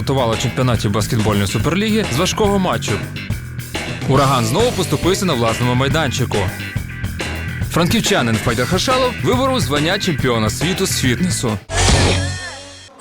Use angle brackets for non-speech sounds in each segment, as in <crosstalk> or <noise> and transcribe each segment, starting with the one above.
Стартувала в чемпіонаті баскетбольної суперліги з важкого матчу. Ураган знову поступився на власному майданчику. Франківчанин Федір Хашалов виборов звання чемпіона світу з фітнесу.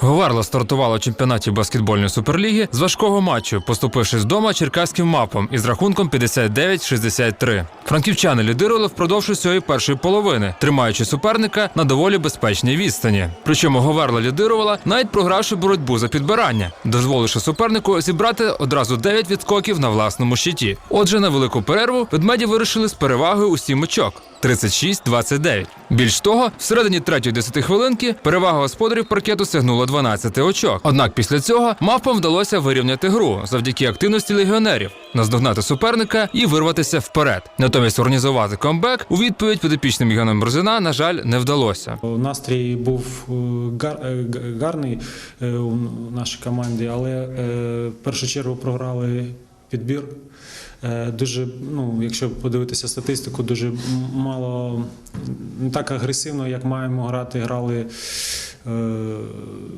Говерла стартувала в чемпіонаті баскетбольної суперліги з важкого матчу, поступившись вдома черкаським мапом із рахунком 59-63. Франківчани лідирували впродовж усієї першої половини, тримаючи суперника на доволі безпечній відстані. Причому Говерла лідирувала, навіть програвши боротьбу за підбирання, дозволивши супернику зібрати одразу 9 відскоків на власному щиті. Отже, на велику перерву ведмеді вирішили з перевагою у 7 очок. 36-29. Більш того, всередині третьої 10 хвилинки перевага господарів паркету сягнула 12 очок. Однак після цього мавпам вдалося вирівняти гру завдяки активності легіонерів, наздогнати суперника і вирватися вперед. Натомість організувати комбек у відповідь підопічним Євгена Морзина, на жаль, не вдалося. Настрій був е, гар- е, гарний е, у нашій команді, але в першу чергу програли підбір. Е, Дуже, ну, якщо подивитися статистику, дуже мало не так агресивно, як маємо грати, грали. е,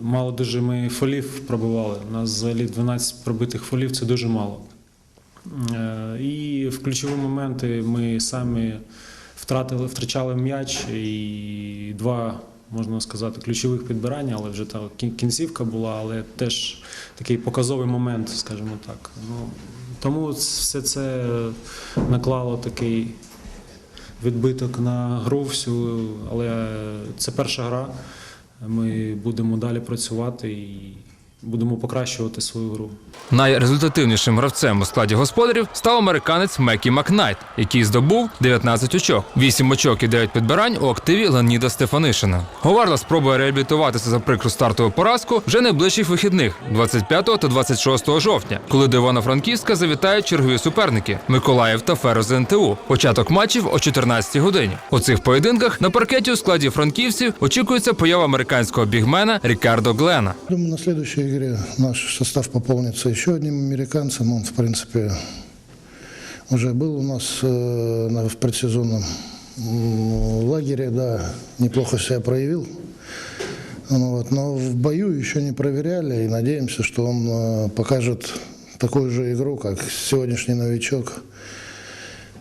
Мало дуже ми фолів пробивали. У нас взагалі 12 пробитих фолів це дуже мало. Е, І в ключові моменти ми самі втратили, втрачали м'яч і два, можна сказати, ключових підбирання, але вже та кінцівка була, але теж такий показовий момент, скажімо так. Ну, тому все це наклало такий відбиток на гру всю, але це перша гра. Ми будемо далі працювати і будемо покращувати свою гру. Найрезультативнішим гравцем у складі господарів став американець Мекі Макнайт, який здобув 19 очок, 8 очок і 9 підбирань у активі Леоніда Стефанишина. Говарла спробує реабілітуватися за прикру стартову поразку вже найближчих вихідних 25 та 26 жовтня, коли до Івано-Франківська завітають чергові суперники Миколаїв та Ферез НТУ. Початок матчів о 14 годині. У цих поєдинках на паркеті у складі франківців очікується поява американського бігмена Рікардо Глена. Думаю, на следующей игре наш состав пополнится еще одним американцем. Он, в принципе, уже был у нас э, в предсезонном лагере, да, неплохо себя проявил. Ну вот, но в бою еще не проверяли и надеемся, что он э, покажет такую же игру, как сегодняшний новичок.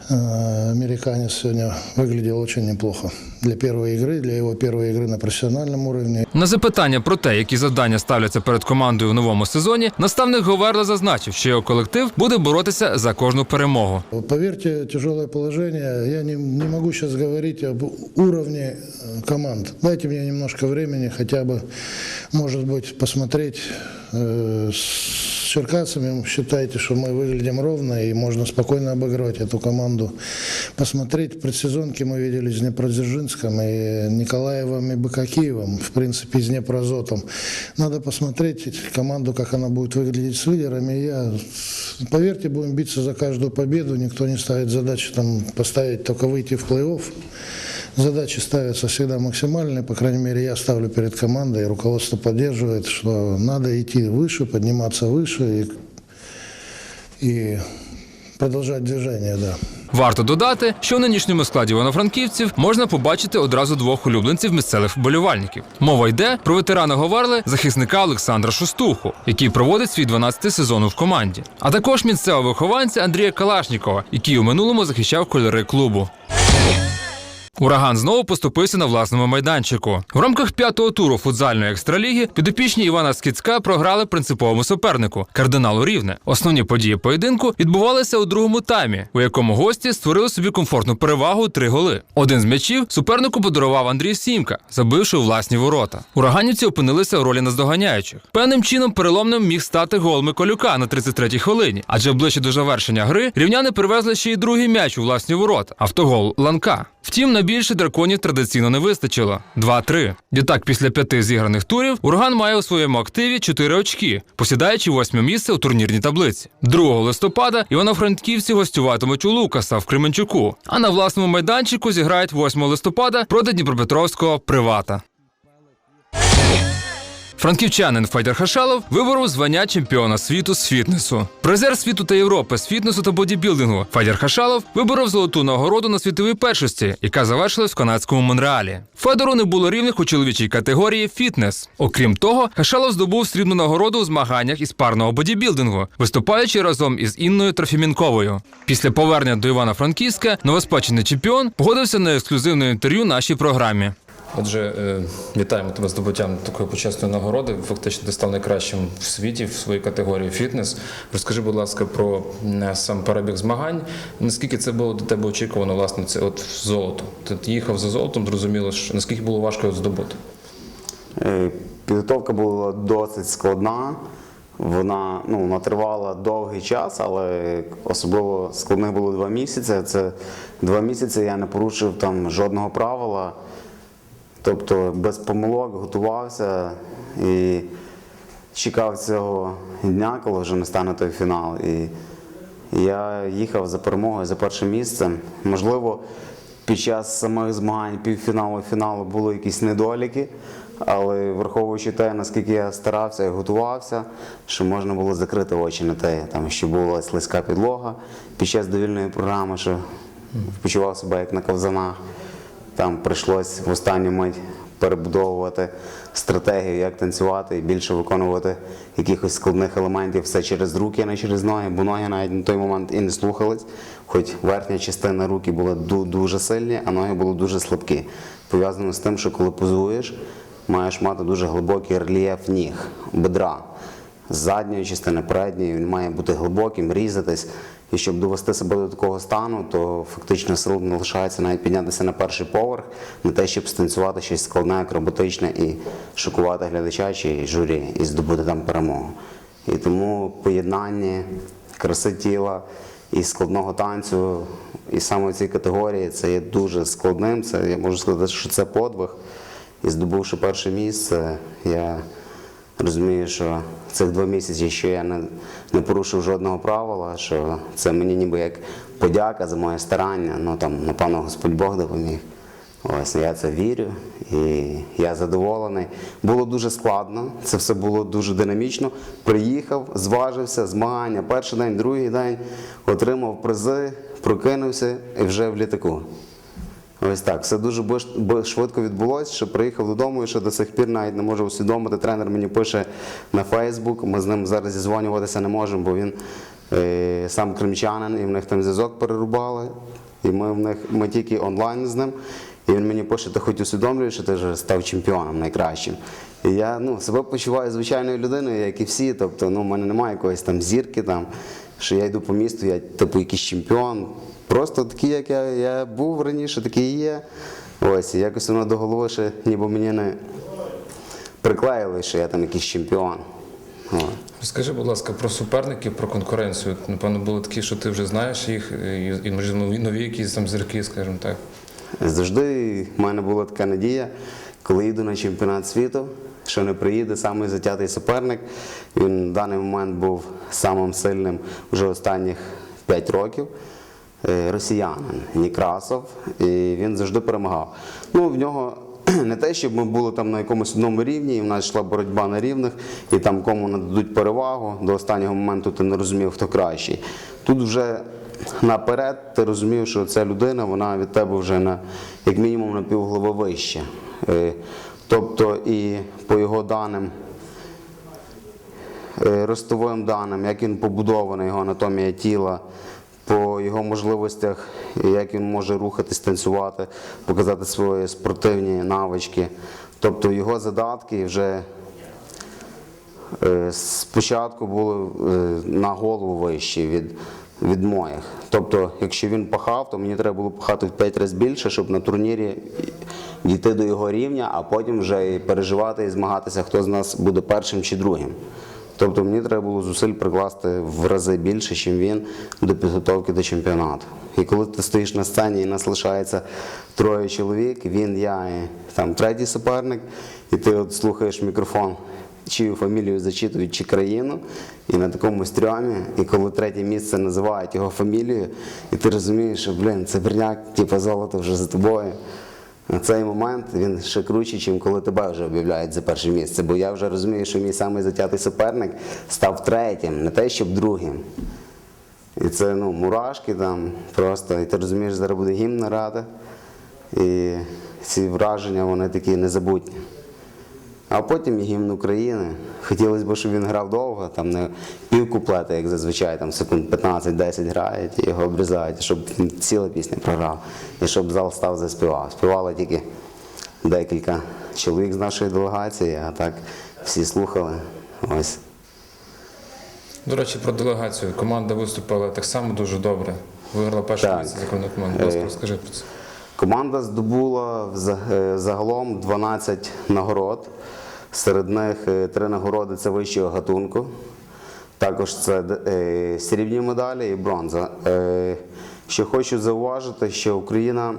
Э, Американец сегодня выглядел очень неплохо для первой игры, для его первой игры на профессиональном уровне. На запитання про те, які завдання ставляться перед командою у новому сезоні, наставник Говерла зазначив, що його колектив буде боротися за кожну перемогу. Поверьте, тяжелое положение. Я не, не могу сейчас говорить об уровне э, команд. Дайте мне немножко времени, хотя бы, может быть, посмотреть э, с черкасами. Считайте, что мы выглядим ровно и можно спокойно обыгрывать эту команду. Посмотреть в предсезонке мы видели с Днепродзержинском и Николаевым и Быкакиевым, в принципе, с Днепрозотом. Надо посмотреть команду, как она будет выглядеть с лидерами. Я, поверьте, будем биться за каждую победу. Никто не ставит задачу там поставить только выйти в плей-офф. Задачи ставятся всегда максимальные, по крайней мере, я ставлю перед командой, и руководство поддерживает, что надо идти выше, подниматься выше и, и продолжать да. Варто додати, що в нинішньому складі івано-франківців можна побачити одразу двох улюбленців місцевих вболівальників. Мова йде про ветерана Говерли, захисника Олександра Шустуху, який проводить свій 12-й сезон в команді, а також місцевого вихованця Андрія Калашнікова, який у минулому захищав кольори клубу. Ураган знову поступився на власному майданчику. В рамках п'ятого туру футзальної екстраліги підопічні Івана Скіцька програли принциповому супернику кардиналу Рівне. Основні події поєдинку відбувалися у другому таймі, у якому гості створили собі комфортну перевагу три голи. Один з м'ячів супернику подарував Андрій Сімка, забивши у власні ворота. Ураганівці опинилися в ролі наздоганяючих. Певним чином переломним міг стати гол Миколюка на 33-й хвилині, адже ближче до завершення гри рівняни привезли ще й другий м'яч у власні ворота. Автогол Ланка. Втім, на більше драконів традиційно не вистачило 2-3. Відтак, після п'яти зіграних турів, Ураган має у своєму активі 4 очки, посідаючи восьме місце у турнірній таблиці. 2 листопада івано-франківці гостюватимуть у Лукаса в Кременчуку, а на власному майданчику зіграють 8 листопада проти Дніпропетровського привата. Франківчанин Федір Хашалов виборов звання чемпіона світу з фітнесу. Призер світу та Європи з фітнесу та бодібілдингу Федір Хашалов виборов золоту нагороду на світовій першості, яка завершилась в канадському Монреалі. Федору не було рівних у чоловічій категорії фітнес. Окрім того, Хашалов здобув срібну нагороду у змаганнях із парного бодібілдингу, виступаючи разом із Інною Трофімінковою. Після повернення до Івано-Франківська новоспечений чемпіон погодився на ексклюзивне інтерв'ю нашій програмі. Отже, е, вітаємо тебе здобуттям такої почесної нагороди. Фактично, ти став найкращим в світі в своїй категорії фітнес. Розкажи, будь ласка, про сам перебіг змагань. Наскільки це було до тебе очікувано, власне, це от золото? Ти їхав за золотом, зрозуміло, що наскільки було важко його здобути? Е, Підготовка була досить складна. Вона, ну, вона тривала довгий час, але особливо складних було два місяці. Це два місяці я не порушив там жодного правила. Тобто без помилок готувався і чекав цього дня, коли вже настане той фінал. І я їхав за перемогою за перше місце. Можливо, під час самих змагань півфіналу фіналу були якісь недоліки, але враховуючи те, наскільки я старався і готувався, що можна було закрити очі на те, там, що була слизька підлога під час довільної програми, що почував себе як на ковзанах. Там прийшлось в останню мить перебудовувати стратегію, як танцювати і більше виконувати якихось складних елементів все через руки, а не через ноги, бо ноги навіть на той момент і не слухались, хоч верхня частина руки була дуже сильні, а ноги були дуже слабкі. Пов'язано з тим, що коли позуєш, маєш мати дуже глибокий рельєф ніг, бедра з задньої частини, передньої, він має бути глибоким, різатись. І щоб довести себе до такого стану, то фактично сил не лишається навіть піднятися на перший поверх, на те, щоб станцювати щось складне, акробатичне і шокувати глядача чи журі і здобути там перемогу. І тому поєднання краси тіла і складного танцю, і саме в цій категорії це є дуже складним. Це я можу сказати, що це подвиг. І здобувши перше місце, я розумію, що цих два місяці, що я не, не порушив жодного правила, що це мені ніби як подяка за моє старання. Ну там, напевно, Господь Бог допоміг. Ось я це вірю і я задоволений. Було дуже складно, це все було дуже динамічно. Приїхав, зважився, змагання, перший день, другий день, отримав призи, прокинувся і вже в літаку. Ось так, все дуже швидко відбулося, що приїхав додому і ще до сих пір навіть не можу усвідомити. Тренер мені пише на Фейсбук. Ми з ним зараз зізвонюватися не можемо, бо він е, сам кримчанин, і в них там зв'язок перерубали. І ми в них ми тільки онлайн з ним. І він мені пише, ти хоч усвідомлюєш, що ти вже став чемпіоном найкращим. І я ну, себе почуваю звичайною людиною, як і всі. Тобто, ну, в мене немає якоїсь там зірки, там, що я йду по місту, я типу якийсь чемпіон. Просто такий, як я, я був раніше, такий і є. Ось, і якось воно до голови ще ніби мені не приклеїли, що я там якийсь чемпіон. От. Розкажи, будь ласка, про суперників, про конкуренцію. Напевно, були такі, що ти вже знаєш їх, і, може нові, нові якісь там зірки, скажімо так. Завжди в мене була така надія, коли їду на чемпіонат світу, що не приїде самий затятий суперник. Він в даний момент був самим сильним вже останніх 5 років. Е, Росіянин Некрасов, і він завжди перемагав. Ну, в нього <clears throat> не те, щоб ми були там на якомусь одному рівні, і в нас йшла боротьба на рівних, і там кому нададуть перевагу. До останнього моменту ти не розумів, хто кращий. Тут вже наперед ти розумів, що ця людина вона від тебе вже на як мінімум на півголови вище. Тобто і по його даним е, ростовим даним, як він побудований, його анатомія тіла, по його можливостях, як він може рухатись, танцювати, показати свої спортивні навички. Тобто його задатки вже е, спочатку були е, на голову вищі від, від моїх. Тобто, якщо він пахав, то мені треба було пахати в 5 разів більше, щоб на турнірі дійти до його рівня, а потім вже і переживати і змагатися, хто з нас буде першим чи другим. Тобто мені треба було зусиль прикласти в рази більше, ніж він до підготовки до чемпіонату. І коли ти стоїш на сцені і нас лишається троє чоловік, він, я і там третій суперник, і ти от слухаєш мікрофон, чию фамілію зачитують, чи країну, і на такому стрьомі, і коли третє місце називають його фамілію, і ти розумієш, що блін, це берняк, типу золото вже за тобою. На цей момент він ще круче, ніж коли тебе вже об'являють за перше місце. Бо я вже розумію, що мій самий затятий суперник став третім, не те, щоб другим. І це ну, мурашки там просто. І ти розумієш, зараз буде гімн грати. І ці враження вони такі незабутні. А потім і гімн України. Хотілося б, щоб він грав довго, там не пів куплета, як зазвичай, там секунд 15-10 грають і його обрізають, щоб він ціла пісня програв. І щоб зал став заспівав. Співали тільки декілька чоловік з нашої делегації, а так всі слухали. Ось. До речі, про делегацію. Команда виступила так само дуже добре. Виграла перше місце за командою команди. Е, розкажи про це. Команда здобула е, загалом 12 нагород. Серед них е, три нагороди це вищого гатунку. Також це е, срібні медалі і бронза. Е, Що хочу зауважити, що Україна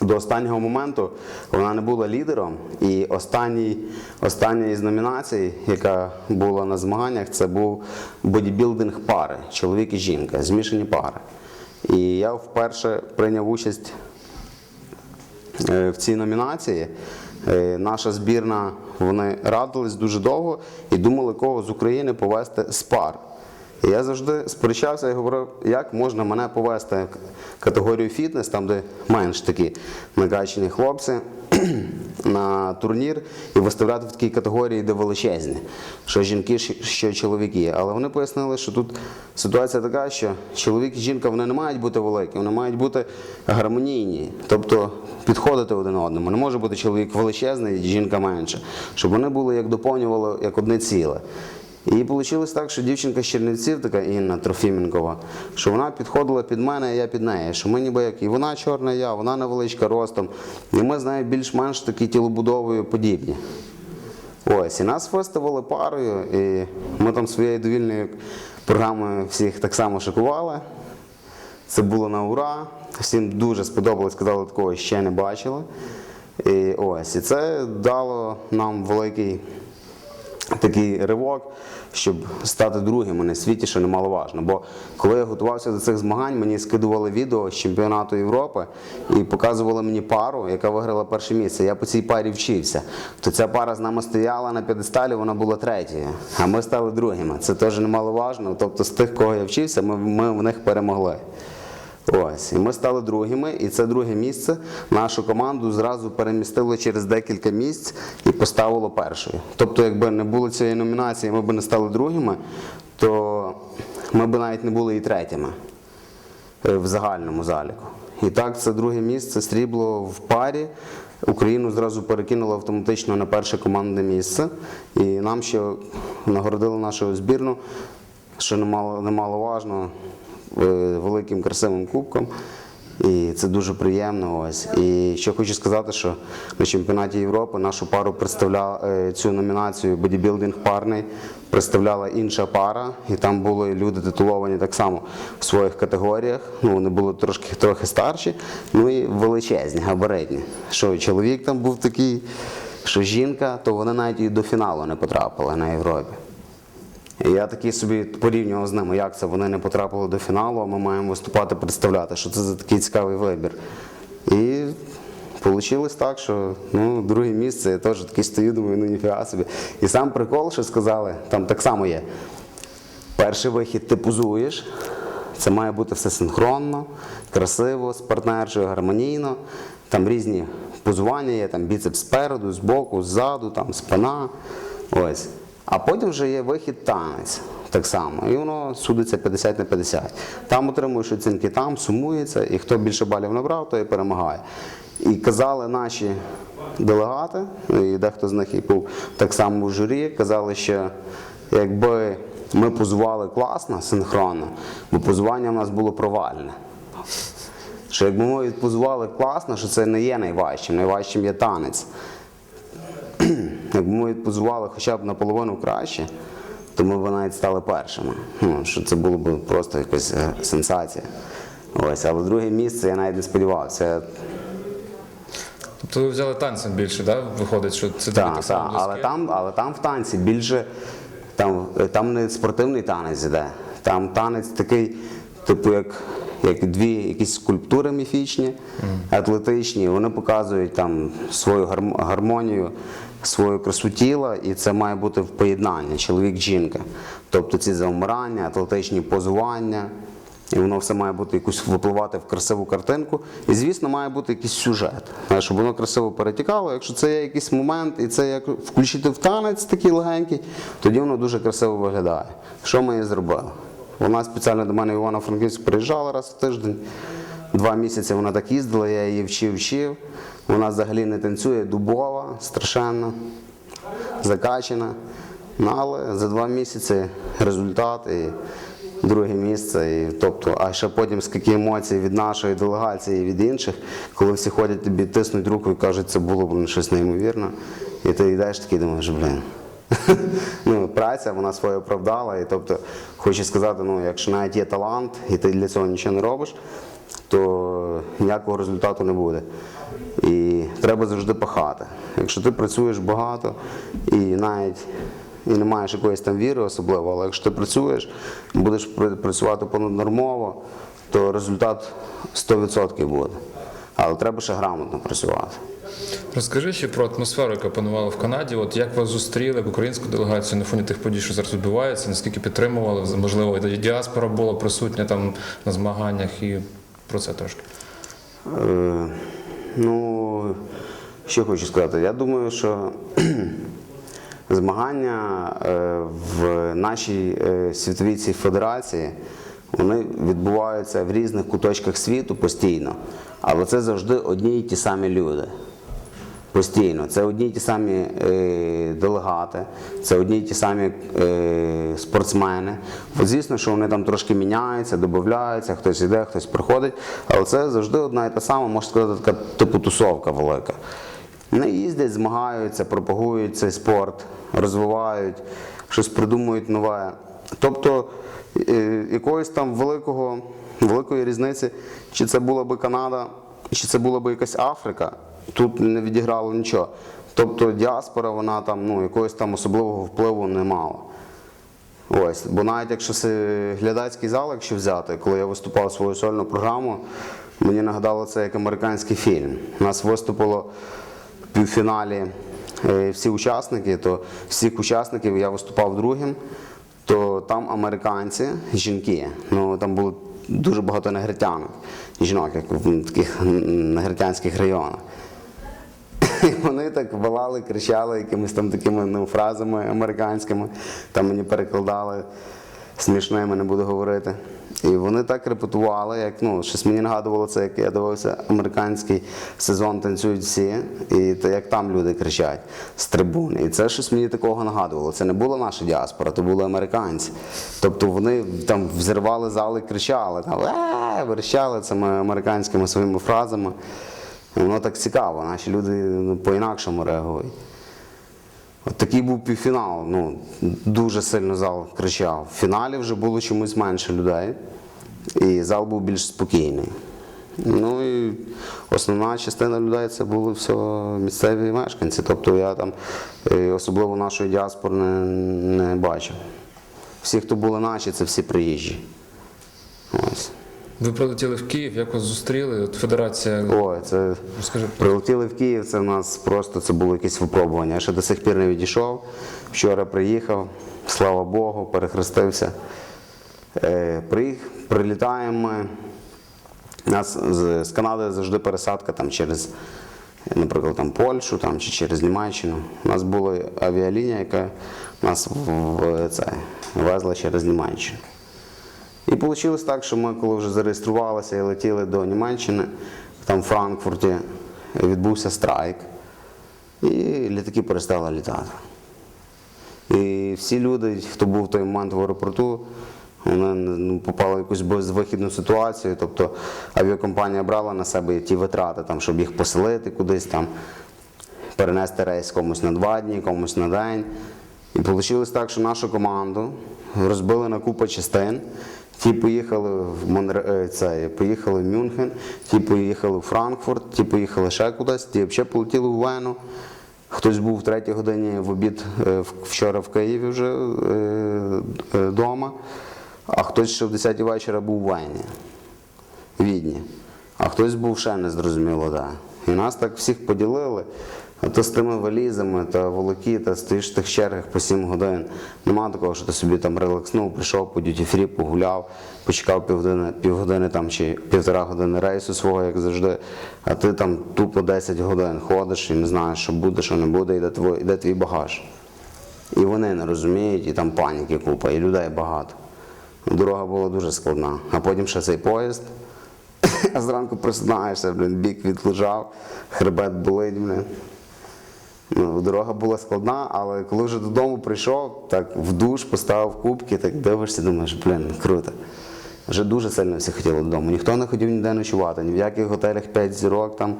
до останнього моменту вона не була лідером. І останній, остання із номінацій, яка була на змаганнях, це був бодібілдинг пари, чоловік і жінка, змішані пари. І я вперше прийняв участь е, в цій номінації. Е, Наша збірна вони радились дуже довго і думали, кого з України повести з пар. Я завжди сперечався і говорив, як можна мене повести в категорію фітнес, там, де менш такі накачані хлопці, <clears throat> на турнір і виставляти в такій категорії, де величезні, що жінки, що чоловіки. Але вони пояснили, що тут ситуація така, що чоловік і жінка вони не мають бути великі, вони мають бути гармонійні, тобто підходити один одному. Не може бути чоловік величезний, жінка менша, щоб вони були як доповнювали як одне ціле. І вийшло так, що дівчинка з Чернівців, така Інна Трофіменкова, що вона підходила під мене, а я під неї. Що ми ніби як і вона чорна, я, вона невеличка ростом. І ми з нею більш-менш такі тілобудовою подібні. Ось, і нас виставили парою, і ми там своєю довільною програмою всіх так само шокували. Це було на ура. Всім дуже сподобалось, сказали, такого ще не бачили. І ось, і це дало нам великий такий ривок, щоб стати другим на світі, що немаловажно. Бо коли я готувався до цих змагань, мені скидували відео з чемпіонату Європи і показували мені пару, яка виграла перше місце. Я по цій парі вчився. То ця пара з нами стояла на п'єдесталі, вона була третьою, а ми стали другими. Це теж немаловажно. Тобто з тих, кого я вчився, ми, ми в них перемогли. Ось, і ми стали другими, і це друге місце нашу команду зразу перемістило через декілька місць і поставило першою. Тобто, якби не було цієї номінації, ми б не стали другими, то ми б навіть не були і третіми е, в загальному заліку. І так, це друге місце срібло в парі. Україну зразу перекинуло автоматично на перше командне місце. І нам ще нагородили нашу збірну, що немало, немаловажно, великим красивим кубком. І це дуже приємно. Ось. І ще хочу сказати, що на чемпіонаті Європи нашу пару представляла е, цю номінацію бодібілдинг парний представляла інша пара, і там були люди титуловані так само в своїх категоріях. Ну, вони були трошки трохи старші, ну і величезні, габаритні. Що чоловік там був такий, що жінка, то вони навіть і до фіналу не потрапили на Європі. Я такий собі порівнював з ними, як це вони не потрапили до фіналу, а ми маємо виступати, представляти, що це за такий цікавий вибір. І вийшло так, що ну, друге місце, я теж такий стою, думаю, ну ніфіга собі. І сам прикол, що сказали, там так само є. Перший вихід ти позуєш, це має бути все синхронно, красиво, з партнершою, гармонійно. Там різні позування є, там біцепс спереду, збоку, ззаду, там спина. Ось. А потім вже є вихід танець. Так само. І воно судиться 50 на 50. Там отримуєш оцінки, там сумується, і хто більше балів набрав, той перемагає. І казали наші делегати, і дехто з них і був так само в журі, казали, що якби ми позували класно, синхронно, бо позування в нас було провальне. Що якби ми відпозували класно, що це не є найважчим, найважчим є танець. Якби ми відпозували хоча б наполовину краще, то ми б навіть стали першими. Ну, що це було б просто якась е, сенсація. Ось, але друге місце я навіть не сподівався. Тобто ви взяли танцем більше, да? виходить, що це Так, так само але там, але там в танці більше там, там не спортивний танець іде. Там танець такий типу, як, як дві якісь скульптури міфічні, атлетичні. Вони показують там свою гарм- гармонію, свою красу тіла, і це має бути в поєднанні чоловік-жінка. Тобто ці завмирання, атлетичні позування. І воно все має бути якусь випливати в красиву картинку. І, звісно, має бути якийсь сюжет, щоб воно красиво перетікало. Якщо це є якийсь момент, і це як включити в танець такий легенький, тоді воно дуже красиво виглядає. Що ми і зробили? Вона спеціально до мене в Івано-Франківськ приїжджала раз в тиждень. Два місяці вона так їздила, я її вчив, вчив. Вона взагалі не танцює, дубова, страшенно, закачана. Ну, але за два місяці результат і друге місце. І, тобто, а ще потім скільки емоцій від нашої делегації і від інших, коли всі ходять тобі, тиснуть руку і кажуть, це було блін, щось неймовірне. І ти йдеш такий думаєш, блін. <laughs> ну, праця вона своє оправдала. І тобто, хочу сказати, ну, якщо навіть є талант, і ти для цього нічого не робиш, то ніякого результату не буде. І треба завжди пахати. Якщо ти працюєш багато і навіть і не маєш якоїсь там віри особливо, але якщо ти працюєш, будеш працювати понаднормово, то результат 100% буде. Але треба ще грамотно працювати. Розкажи ще про атмосферу, яка панувала в Канаді. От як вас зустріли як українську делегацію на фоні тих подій, що зараз відбуваються, наскільки підтримували? Можливо, і діаспора була присутня там на змаганнях і про це трошки. Е, ну, що хочу сказати, я думаю, що <clears throat> змагання е, в нашій е, світовій цій федерації вони відбуваються в різних куточках світу постійно, але це завжди одні й ті самі люди. Постійно. Це одні й ті самі е, делегати, це одні й ті самі е, спортсмени. От, звісно, що вони там трошки міняються, додаються, хтось йде, хтось приходить, але це завжди одна і та сама, можна сказати, така типу тусовка велика. Вони їздять, змагаються, пропагують цей спорт, розвивають, щось придумують нове. Тобто е, якоїсь там великого, великої різниці, чи це була би Канада, чи це була би якась Африка, тут не відіграло нічого. Тобто діаспора, вона там ну, якогось там особливого впливу не мала. Ось, бо навіть якщо глядацький зал, якщо взяти, коли я виступав свою сольну програму, мені нагадало це як американський фільм. У нас виступило в півфіналі е, всі учасники, то всіх учасників я виступав другим, то там американці, жінки, ну там було дуже багато негритянок, жінок, як в таких негритянських районах. І вони так волали, кричали якимись там такими ну, фразами американськими, там мені перекладали смішними, не буду говорити. І вони так репетували, як ну, щось мені нагадувало це, як я дивився американський сезон танцюють всі, і те, як там люди кричать з трибун. І це щось мені такого нагадувало. Це не була наша діаспора, то були американці. Тобто вони там взривали зали, кричали, там «Е!» верещали цими американськими своїми фразами. Воно так цікаво, наші люди ну, по-інакшому реагують. Такий був півфінал. Ну, дуже сильно зал кричав. В фіналі вже було чомусь менше людей, і зал був більш спокійний. Ну і основна частина людей це були все місцеві мешканці. Тобто я там е, особливо нашої діаспори не, не бачив. Всі, хто були наші, це всі приїжджі. Ось. Ви прилетіли в Київ, як вас зустріли? От федерація. Ой, це Розкажи. Прилетіли в Київ, це в нас просто це було якесь випробування. Я ще до сих пір не відійшов. Вчора приїхав, слава Богу, перехрестився. Е, приїх, прилітаємо ми. У нас з, з Канади завжди пересадка там через, наприклад, там Польщу там, чи через Німеччину. У нас була авіалінія, яка нас в, в, це, везла через Німеччину. І вийшло так, що ми, коли вже зареєструвалися і летіли до Німеччини, там в Франкфурті відбувся страйк, і літаки перестали літати. І всі люди, хто був в той момент в аеропорту, вони ну, попали в якусь безвихідну ситуацію. Тобто авіакомпанія брала на себе ті витрати, там, щоб їх поселити кудись, там, перенести рейс комусь на два дні, комусь на день. І вийшло так, що нашу команду розбили на купу частин. Ті поїхали в Монре... е, це, поїхали в Мюнхен, ті поїхали в Франкфурт, ті поїхали ще кудись, ті взагалі полетіли в Вену. Хтось був в третій годині в обід е, вчора в Києві вже вдома. а хтось ще в 10 вечора був в Вені, Відні, а хтось був ще незрозуміло, де. І нас так всіх поділили. А то з тими валізами та волоки, та стоїш в тих чергах по 7 годин. Нема такого, що ти собі там релакснув, прийшов по дюті фрі, погуляв, почекав півгодини, півгодини там, чи півтора години рейсу свого, як завжди. А ти там тупо 10 годин ходиш і не знаєш, що буде, що не буде, і де твій, де твій багаж. І вони не розуміють, і там паніки купа, і людей багато. Дорога була дуже складна. А потім ще цей поїзд. А <coughs> зранку просинаєшся, блін, бік відлежав, хребет болить, блін. Ну, дорога була складна, але коли вже додому прийшов, так в душ поставив кубки, так дивишся, думаєш, блін, круто. Вже дуже сильно всі хотіли додому. Ніхто не хотів ніде ночувати, ні в яких готелях 5 зірок, там,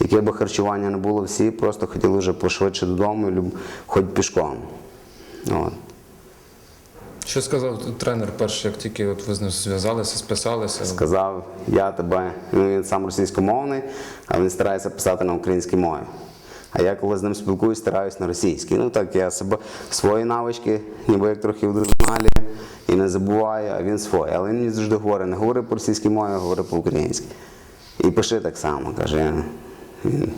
яке би харчування не було, всі просто хотіли вже пошвидше додому, люб- хоч пішком. От. Що сказав тренер перший, як тільки от ви з ним зв'язалися, списалися? Сказав, я тебе, ну він сам російськомовний, а він старається писати на українській мові. А я коли з ним спілкуюсь, стараюсь на російській. Ну так я себе свої навички, ніби як трохи вдосконалі, і не забуваю, а він свої. Але він мені завжди говорить, не говори по російській мові, а говори по-українськи. І пиши так само, каже. Він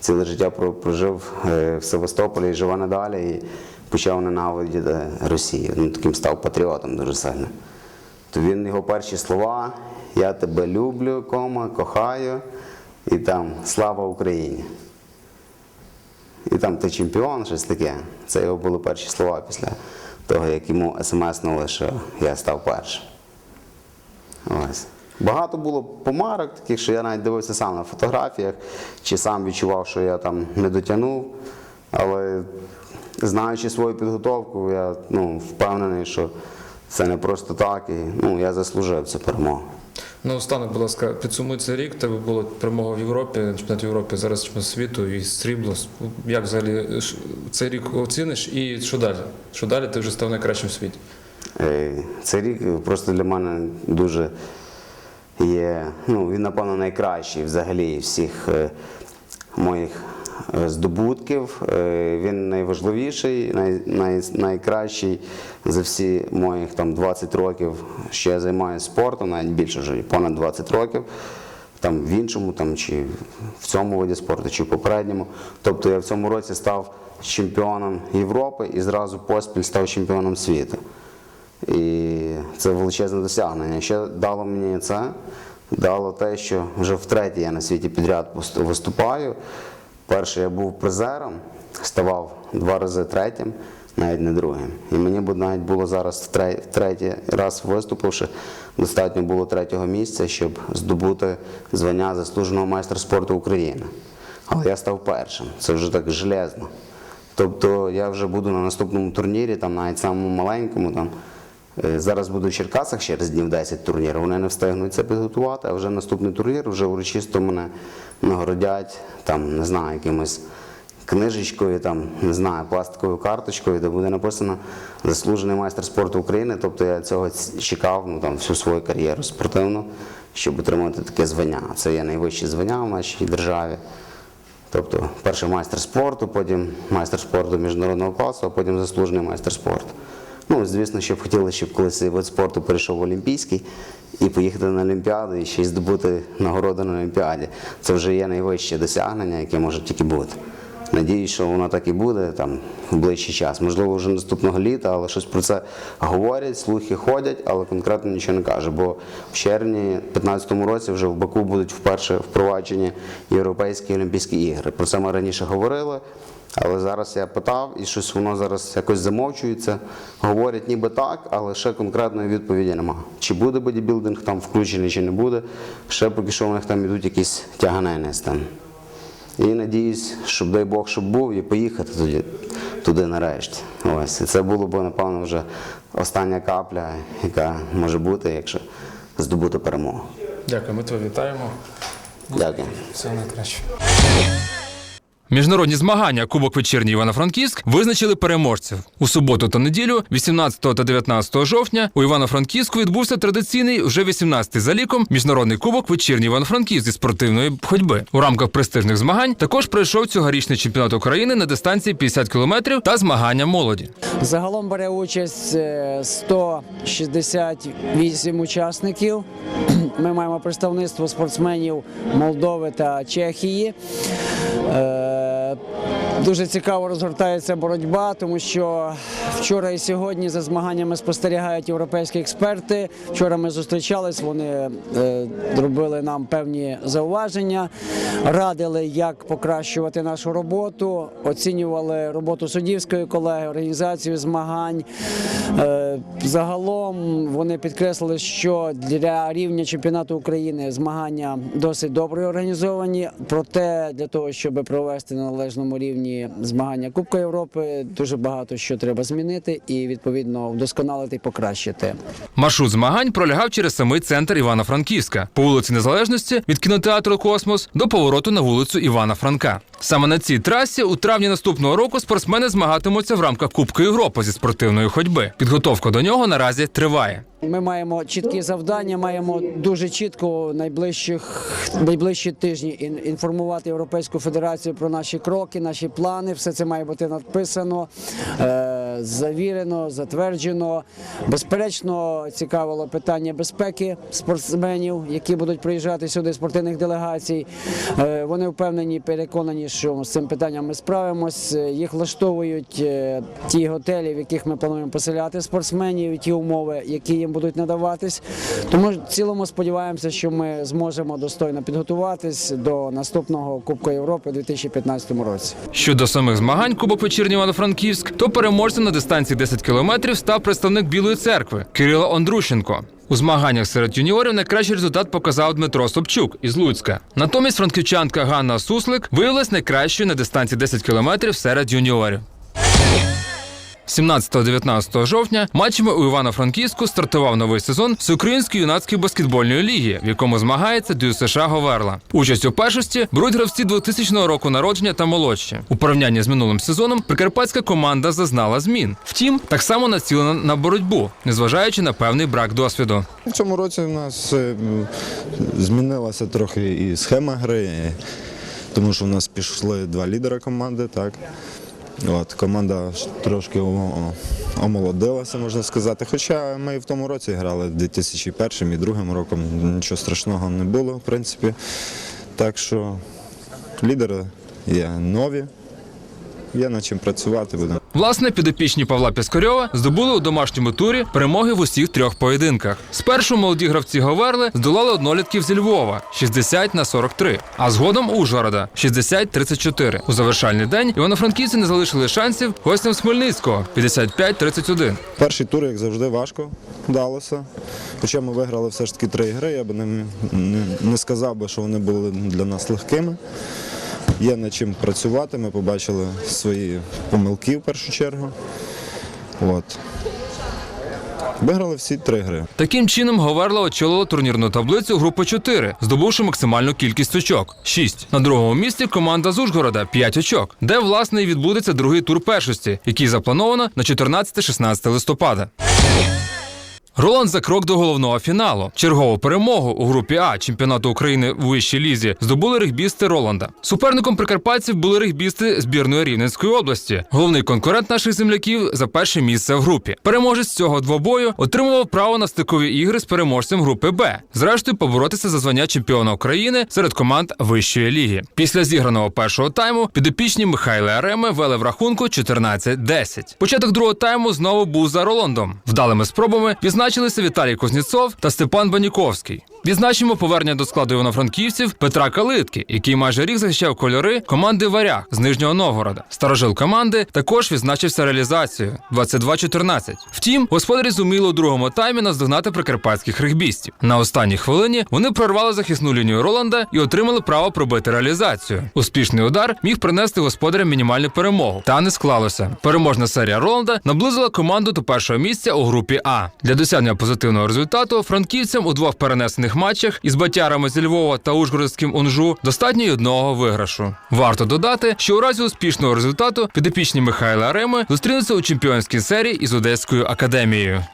ціле життя прожив е, в Севастополі і живе надалі і почав ненавидіти Росію. Ну, таким став патріотом дуже сильно. То він його перші слова Я тебе люблю, кома, кохаю, і там слава Україні. І там ти чемпіон, щось таке. Це його були перші слова після того, як йому смснули, що я став першим. Ось. Багато було помарок, таких, що я навіть дивився сам на фотографіях, чи сам відчував, що я там не дотягнув. Але знаючи свою підготовку, я ну, впевнений, що це не просто так, і ну, я заслужив цю перемогу. Ну, останок, будь ласка, підсумуй цей рік. Тебе було перемога в Європі, чемпіонат Європи, зараз чемпіонат світу і срібло. Як взагалі цей рік оціниш і що далі? Що далі ти вже став найкращим в світі? Е, Цей рік просто для мене дуже є, ну, він, напевно, найкращий взагалі всіх е, моїх здобутків. Е, Він найважливіший, най, най, найкращий за всі моїх там 20 років, що я займаюся спортом, навіть більше вже понад 20 років. Там в іншому, там, чи в цьому виді спорту, чи в попередньому. Тобто я в цьому році став чемпіоном Європи і зразу поспіль став чемпіоном світу. І це величезне досягнення. Що дало мені це? Дало те, що вже втретє я на світі підряд виступаю. Перше я був призером, ставав два рази третім, навіть не другим. І мені б навіть було зараз втретій раз виступивши, достатньо було третього місця, щоб здобути звання заслуженого майстра спорту України. Але я став першим. Це вже так железно. Тобто я вже буду на наступному турнірі, там навіть самому маленькому. Там, зараз буду в Черкасах через днів 10 турнірів. Вони не встигнуть це підготувати, а вже наступний турнір вже урочисто мене нагородять, там, не знаю, якимось книжечкою, там, не знаю, пластиковою карточкою, де буде написано заслужений майстер спорту України. Тобто я цього чекав ну, там, всю свою кар'єру спортивну, щоб отримати таке звання. Це є найвище звання в нашій державі. Тобто перший майстер спорту, потім майстер спорту міжнародного класу, а потім заслужений майстер спорту. Ну, звісно, щоб хотіли, щоб колись цей вид спорту перейшов в Олімпійський і поїхати на Олімпіаду і ще й здобути нагороду на Олімпіаді. Це вже є найвище досягнення, яке може тільки бути. Надіюсь, що воно так і буде там в ближчий час. Можливо, вже наступного літа, але щось про це говорять, слухи ходять, але конкретно нічого не каже. Бо в червні 2015 році вже в Баку будуть вперше впроваджені європейські Олімпійські ігри. Про це ми раніше говорили. Але зараз я питав, і щось воно зараз якось замовчується. Говорять ніби так, але ще конкретної відповіді немає. Чи буде бодібілдинг там включений, чи не буде. Ще поки що у них там ідуть якісь тяганини з тим. І надіюсь, щоб дай Бог, щоб був, і поїхати туди, туди нарешті. Ось. І це було б, напевно, вже остання капля, яка може бути, якщо здобути перемогу. Дякую, ми тебе вітаємо. Дякую. Всього найкраще. Міжнародні змагання Кубок вечірній Івано-Франківськ визначили переможців. У суботу та неділю, 18 та 19 жовтня, у Івано-Франківську відбувся традиційний вже 18-й за ліком міжнародний кубок вечірній Івано-Франківськ зі спортивної ходьби. У рамках престижних змагань також пройшов цьогорічний чемпіонат України на дистанції 50 кілометрів та змагання молоді. Загалом бере участь е, 168 учасників. <clears throat> Ми маємо представництво спортсменів Молдови та Чехії. Дуже цікаво розгортається боротьба, тому що вчора і сьогодні за змаганнями спостерігають європейські експерти. Вчора ми зустрічались, вони е, робили нам певні зауваження, радили, як покращувати нашу роботу, оцінювали роботу суддівської колеги, організацію змагань. Е, Загалом вони підкреслили, що для рівня чемпіонату України змагання досить добре організовані. Проте для того, щоб провести на належному рівні змагання Кубка Європи, дуже багато що треба змінити і відповідно вдосконалити і покращити. Маршрут змагань пролягав через самий центр Івано-Франківська по вулиці Незалежності від кінотеатру Космос до повороту на вулицю Івана Франка. Саме на цій трасі у травні наступного року спортсмени змагатимуться в рамках Кубку Європи зі спортивної ходьби. Підготовка до нього наразі триває. Ми маємо чіткі завдання, маємо дуже чітко найближчих найближчі тижні інформувати Європейську Федерацію про наші кроки, наші плани. Все це має бути надписано. е, завірено, затверджено. Безперечно, цікавило питання безпеки спортсменів, які будуть приїжджати сюди, спортивних делегацій. Е, Вони впевнені, переконані, що з цим питанням ми справимось. Е, Їх влаштовують е, ті готелі, в яких ми плануємо поселяти спортсменів, і ті умови, які їм будуть надаватись. Тому в цілому сподіваємося, що ми зможемо достойно підготуватись до наступного Кубку Європи у 2015 році. Щодо самих змагань Кубок вечірній Івано-Франківськ, то переможцем на дистанції 10 кілометрів став представник Білої церкви Кирило Ондрущенко. У змаганнях серед юніорів найкращий результат показав Дмитро Собчук із Луцька. Натомість франківчанка Ганна Суслик виявилась найкращою на дистанції 10 кілометрів серед юніорів. 17-19 жовтня матчами у Івано-Франківську стартував новий сезон Всеукраїнської юнацької баскетбольної ліги, в якому змагається Дю США Говерла. Участь у першості беруть гравці 2000 року народження та молодші. У порівнянні з минулим сезоном прикарпатська команда зазнала змін. Втім, так само націлена на боротьбу, незважаючи на певний брак досвіду. В цьому році у нас е, змінилася трохи і схема гри, тому що у нас пішли два лідери команди. Так. От, команда трошки омолодилася, можна сказати. Хоча ми і в тому році грали 2001 і 2002 роком, нічого страшного не було, в принципі. Так що лідери є нові, є над чим працювати будемо. Власне, підопічні Павла Піскарьова здобули у домашньому турі перемоги в усіх трьох поєдинках. Спершу молоді гравці Говерли здолали однолітків зі Львова 60 на 43, а згодом Ужгорода 60-34. У завершальний день івано-франківці не залишили шансів гостям з Хмельницького 55-31. Перший тур, як завжди, важко вдалося. Хоча ми виграли все ж таки три ігри, я би не, не сказав би, що вони були для нас легкими. Є над чим працювати, ми побачили свої помилки в першу чергу. От. Виграли всі три гри. Таким чином Говерла очолила турнірну таблицю групи 4, здобувши максимальну кількість очок 6. На другому місці команда з Ужгорода 5 очок, де власне і відбудеться другий тур першості, який заплановано на 14-16 листопада. Роланд за крок до головного фіналу. Чергову перемогу у групі А чемпіонату України у вищій лізі здобули регбісти Роланда. Суперником прикарпатців були регбісти збірної Рівненської області. Головний конкурент наших земляків за перше місце в групі. Переможець цього двобою отримував право на стикові ігри з переможцем групи Б. Зрештою, поборотися за звання чемпіона України серед команд вищої ліги. Після зіграного першого тайму підопічні Михайла Ареми вели в рахунку 14-10. Початок другого тайму знову був за Роландом. Вдалими спробами відзначилися Віталій Кузнєцов та Степан Баніковський. Відзначимо повернення до складу івано-франківців Петра Калитки, який майже рік захищав кольори команди Варяг з Нижнього Новгорода. Старожил команди також відзначився реалізацією 22-14. Втім, господарі зуміли у другому таймі наздогнати прикарпатських регбістів. На останній хвилині вони прорвали захисну лінію Роланда і отримали право пробити реалізацію. Успішний удар міг принести господарям мінімальну перемогу, та не склалося. Переможна серія Роланда наблизила команду до першого місця у групі А. Для досягнення позитивного результату франківцям у двох перенесених матчах із батярами зі Львова та Ужгородським Унжу достатньо й одного виграшу. Варто додати, що у разі успішного результату підопічні Михайла Реми зустрінуться у чемпіонській серії із Одеською академією.